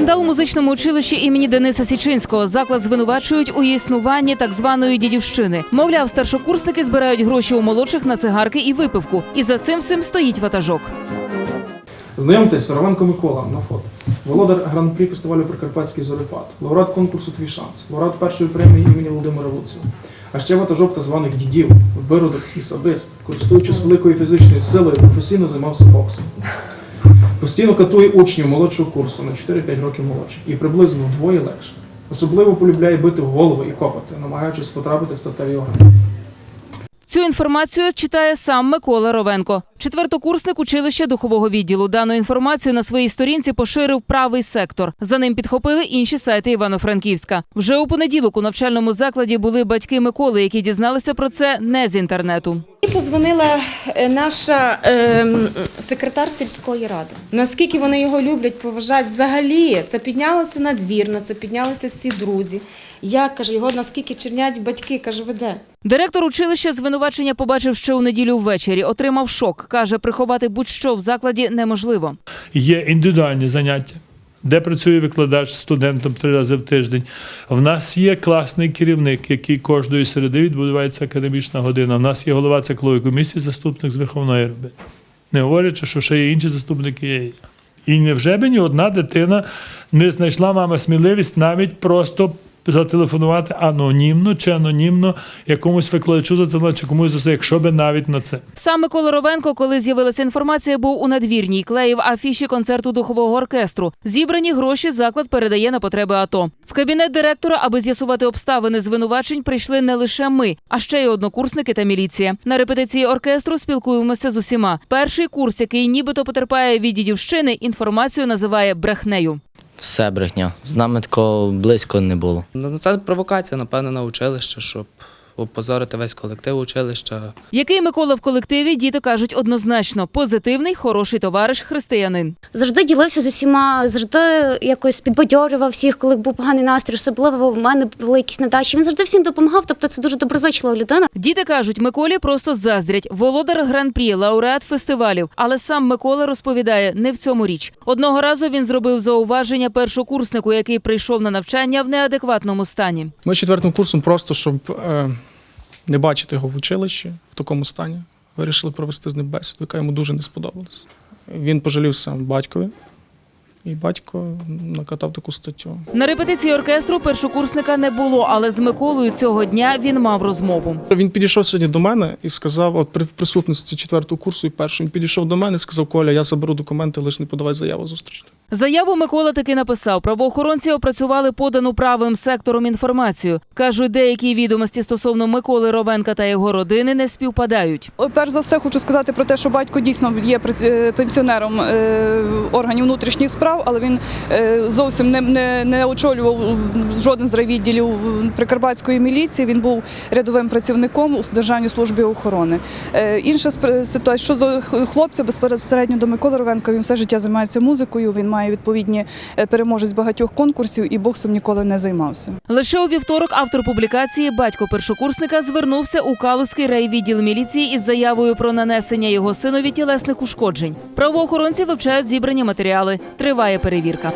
музичному училищі імені Дениса Січинського заклад звинувачують у існуванні так званої дідівщини. Мовляв, старшокурсники збирають гроші у молодших на цигарки і випивку. І за цим всім стоїть ватажок. Знайомтесь, Романко Микола на фото. Володар гран-прі фестивалю Прикарпатський зорепад, лауреат конкурсу Твій шанс, лауреат першої премії імені Володимира Луцева. А ще ватажок так званих дідів, виродок і садист, користуючись великою фізичною силою, професійно займався боксом. Постійно катує учнів молодшого курсу на 4-5 років молодших і приблизно вдвоє легше. Особливо полюбляє бити в голову і копати, намагаючись потрапити в статеві органи. Цю інформацію читає сам Микола Ровенко. Четвертокурсник училища духового відділу. Дану інформацію на своїй сторінці поширив правий сектор. За ним підхопили інші сайти Івано-Франківська. Вже у понеділок у навчальному закладі були батьки Миколи, які дізналися про це не з інтернету. І позвонила е, наша ем, секретар сільської ради. Наскільки вони його люблять, поважають взагалі, це піднялося надвірна, це піднялися всі друзі. Я каже, його наскільки чернять батьки, каже, веде. Директор училища звинувачення побачив ще у неділю ввечері. Отримав шок. Каже, приховати будь-що в закладі неможливо. Є індивідуальні заняття, де працює викладач з студентом три рази в тиждень. В нас є класний керівник, який кожної середи відбувається академічна година. В нас є голова циклової комісії, заступник з виховної роботи. Не говорячи, що ще є інші заступники. Є. І невже би ні одна дитина не знайшла мама сміливість навіть просто зателефонувати анонімно чи анонімно якомусь викладачу зателефонувати, чи комусь за якщо би навіть на це. Сам Микола Ровенко, коли з'явилася інформація, був у надвірній, клеїв афіші концерту духового оркестру. Зібрані гроші заклад передає на потреби АТО. В кабінет директора, аби з'ясувати обставини звинувачень, прийшли не лише ми, а ще й однокурсники та міліція. На репетиції оркестру спілкуємося з усіма. Перший курс, який нібито потерпає від дідівщини, інформацію називає брехнею. Все брехня. З нами такого близько не було. Ну, це провокація, напевно, на училище, щоб опозорити весь колектив училища. Який Микола в колективі, діти кажуть однозначно: позитивний, хороший товариш, християнин. завжди ділився з усіма, завжди якось підбадьорював всіх, коли був поганий настрій. Особливо в мене були якісь недачі. Він завжди всім допомагав. Тобто це дуже доброзичлива людина. Діти кажуть, Миколі просто заздрять. Володар гран-прі, лауреат фестивалів. Але сам Микола розповідає, не в цьому річ. Одного разу він зробив зауваження першокурснику, який прийшов на навчання в неадекватному стані. Ми четвертим курсом просто, щоб е, не бачити його в училищі в такому стані, вирішили провести з ним бесіду, яка йому дуже не сподобалась. Він пожалівся батькові, і батько накатав таку статтю. На репетиції оркестру першокурсника не було, але з Миколою цього дня він мав розмову. Він підійшов сьогодні до мене і сказав, от при присутності четвертого курсу і першого, він підійшов до мене і сказав, Коля, я заберу документи, лише не подавай заяву зустрічну. Заяву Микола таки написав. Правоохоронці опрацювали подану правим сектором інформацію. кажуть, деякі відомості стосовно Миколи Ровенка та його родини не співпадають. Перш за все хочу сказати про те, що батько дійсно є е, пенсіонером е, органів внутрішніх справ, але він е, зовсім не, не, не очолював жоден з райвідділів Прикарпатської міліції. Він був рядовим працівником у Державній службі охорони. Інша ситуація, що за хлопця безпосередньо до Миколи Ровенка, він все життя займається музикою. Він має відповідні е, переможець багатьох конкурсів і боксом ніколи не займався. Лише у вівторок автор публікації, батько першокурсника, звернувся у Калузький райвідділ міліції із заявою про нанесення його синові тілесних ушкоджень. Правоохоронці вивчають зібрані матеріали. Триває перевірка.